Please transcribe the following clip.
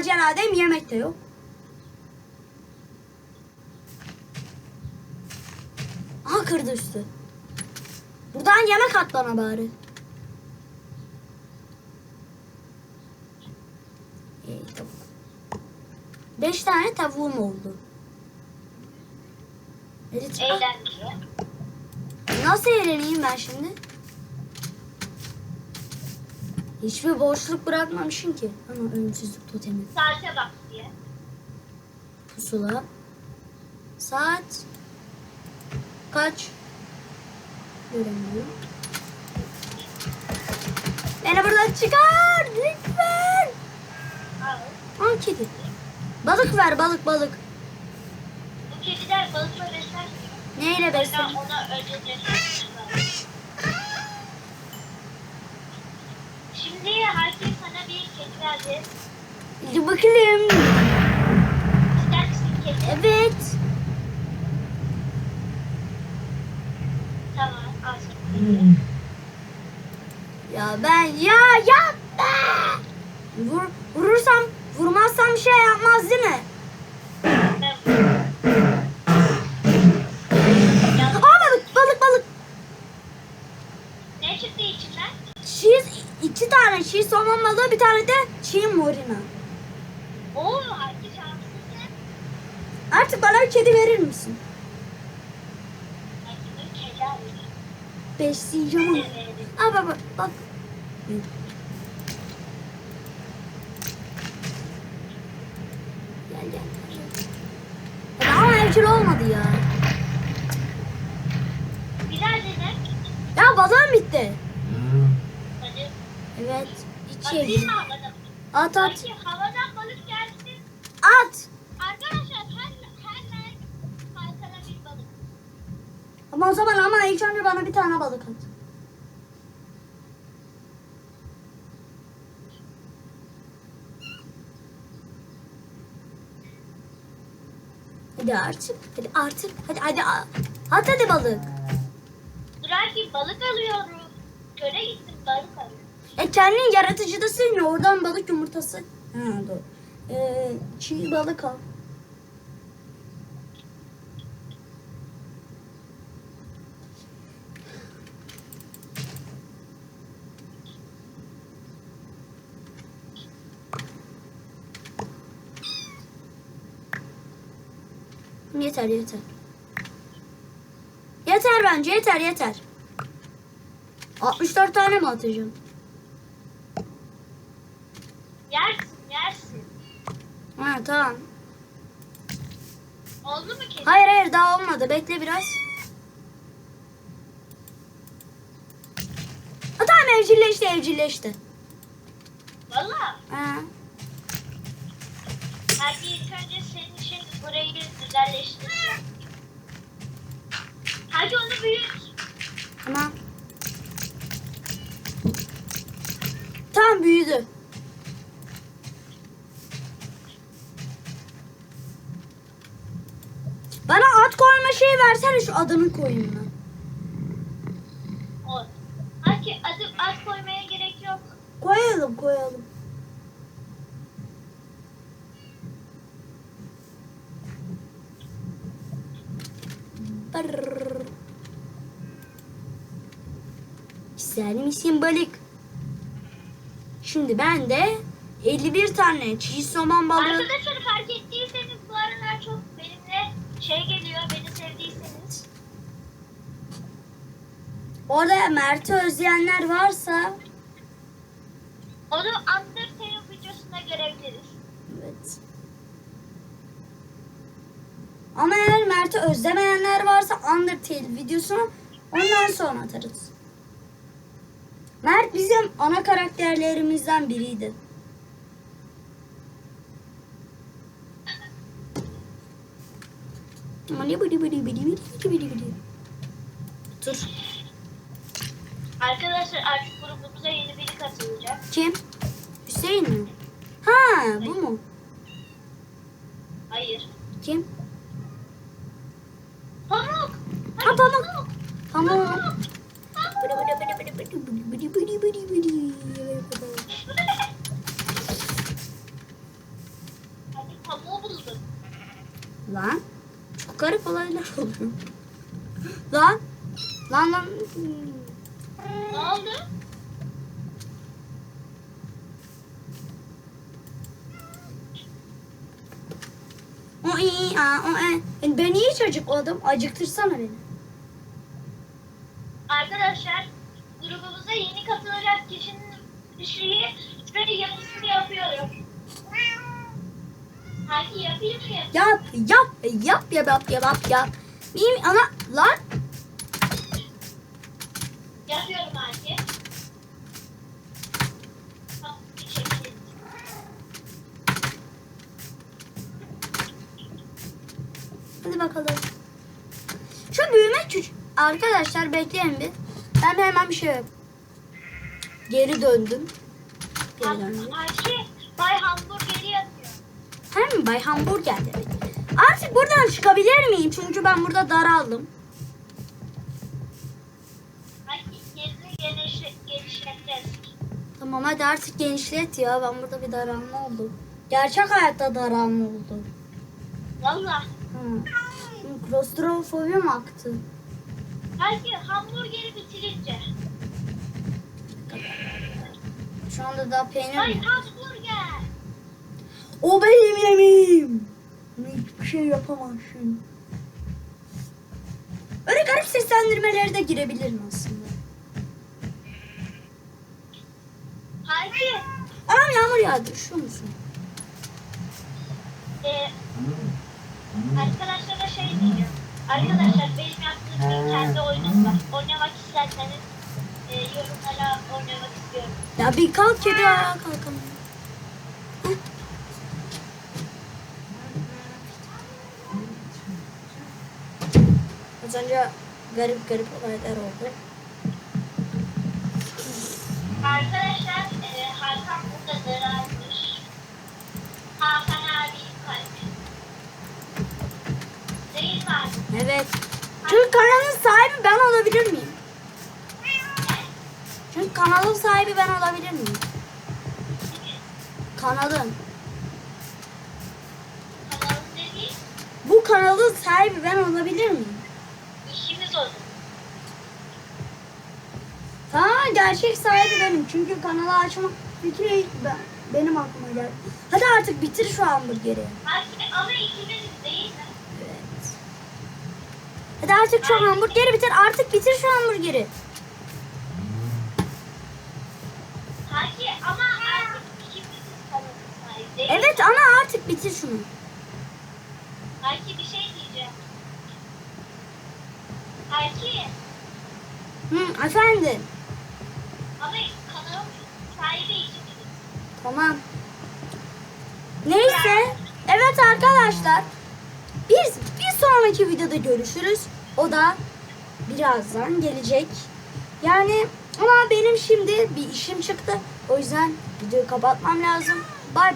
maceradayım yemek de yok. Aha kırdı üstü. Buradan yemek at bana bari. İyi tamam. Beş tane tavuğum oldu. Eğlenceli. Nasıl eğleneyim ben şimdi? Hiçbir boşluk bırakmamışım ki. Ama ölümsüzlük totemi. Saate bak diye. Pusula. Saat. Kaç? Göremiyorum. Beni buradan çıkar. Lütfen. Al. Kedi. Balık ver balık balık. Bu kediler balıkla besler. Neyle Mesela beslenir? ona önceden Şimdi herkes sana bir kedi verdi. Hadi bakalım. İster misin kedi? Evet. Tamam al sana. Ya ben ya yapma. Vur, vurursam vurmazsam bir şey yapmaz değil mi? Ben- Aa balık balık balık. Ne çıktı içinden? Cheese iki balığı bir tane de çiğ morina. Oo. Artık bana bir kedi verir misin? Besleyeceğim onu. Aa bak bak bak. Gel gel. Hadi ama evcil olmadı ya. Bir daha dene. Ya balığım bitti. Havadan? At at. Havadan balık gelsin. At. Arkadaşlar her her bir balık. Ama o zaman ama ilk önce bana bir tane balık at. Hadi artık. Hadi artık. Hadi hadi. At hadi balık. Ki balık alıyorum. Göle gittim balık alıyorum. E kendin yaratıcıdasın ya oradan balık yumurtası. Ha doğru. Ee, çiğ balık al. Yeter yeter. Yeter bence yeter yeter. 64 tane mi atacağım? Yersin yersin. Ha tamam. Oldu mu kedi? Hayır hayır daha olmadı. Bekle biraz. Ha, tamam evcilleşti evcilleşti. Valla. Ha. Belki ilk önce senin için burayı güzelleştireceğim. Hadi onu büyüt. Tamam. Tamam büyüdü. Bana at koyma şeyi versene şu adını koyayım ben. Hadi adı ad koymaya gerek yok. Koyalım koyalım. Brrr. Güzel misin balık? Şimdi ben de 51 tane çiğ somon balığı. Arkadaşlar fark ettiyseniz bu aralar çok benimle şey geliyor beni sevdiyseniz. Orada Mert'i özleyenler varsa Onu Undertale videosunda görebiliriz. Evet. Ama eğer Mert'i özlemeyenler varsa Undertale videosunu ondan sonra atarız. Mert bizim ana karakterlerimizden biriydi. Dur. Arkadaşlar artık grubumuza yeni biri katılacak. Kim? Hüseyin mi? Ha, bu mu? Hayır. Kim? Pamuk. Ha, Pamuk. Pamuk. Lan. Çok garip olaylar oluyor. Lan. Lan lan. Ne oldu? O iyi aa, o e. Ben iyi çocukladım. Acıktırsana beni. Arkadaşlar grubumuza yeni katılacak kişinin kişiyi şöyle yapısını yapıyorum. Yapayım? Yap yap yap yap yap yap yap. Benim ana lan. Yapıyorum şekilde. Hadi bakalım. Şu büyüme küçük. Arkadaşlar bekleyin bir. Ben hemen bir şey yap. Geri döndüm. Geri döndüm. Hadi Bay Hamburger'i yapıyor. Hem Bay Hamburger demek. Artık buradan çıkabilir miyim? Çünkü ben burada daraldım. Tamam hadi artık genişlet ya. Ben burada bir daralma oldu. Gerçek hayatta daralma oldu. Valla. Klostrofobim aktı. Hadi hamburgeri bitirince. Şu anda daha peynir Bay mi? hamburger. O benim yemeğim. Hiçbir şey yapamazsın. Öyle garip seslendirmelere de girebilirim aslında. Hadi. Anam yağmur yağdı. Şu musun? Ee, arkadaşlara şey diyeceğim. Arkadaşlar benim yaptığım bir kendi oyunum var. Oynamak isterseniz e, yorumlara oynamak istiyorum. Ya bir kalk kedi ayağa kalkamıyor. Hı? Az önce garip garip olaylar oldu. Arkadaşlar e, Hakan burada zararmış. Hakan abi kalp. Değil mi? Evet. Çünkü kanalın sahibi ben olabilir miyim? Çünkü kanalın sahibi ben olabilir miyim? Kanalın. Bu kanalın sahibi ben olabilir miyim? Tamam gerçek sahibi benim. Çünkü kanalı açma fikri benim aklıma geldi. Hadi artık bitir şu hamburgeri. Ama ikimiz değil mi? Evet. Hadi artık şu hamburgeri bitir. Artık bitir şu hamburgeri. Hadi ama artık ikimiz kanalın sahibi? Evet ana artık bitir şunu. Hadi bir şey diyeceğim. Hadi Hı, efendim. ama kanalın sahibi ikimiz. Tamam. Neyse. Evet arkadaşlar. Bir, bir sonraki videoda görüşürüz. O da birazdan gelecek. Yani ama benim şimdi bir işim çıktı. O yüzden videoyu kapatmam lazım. Bay bay.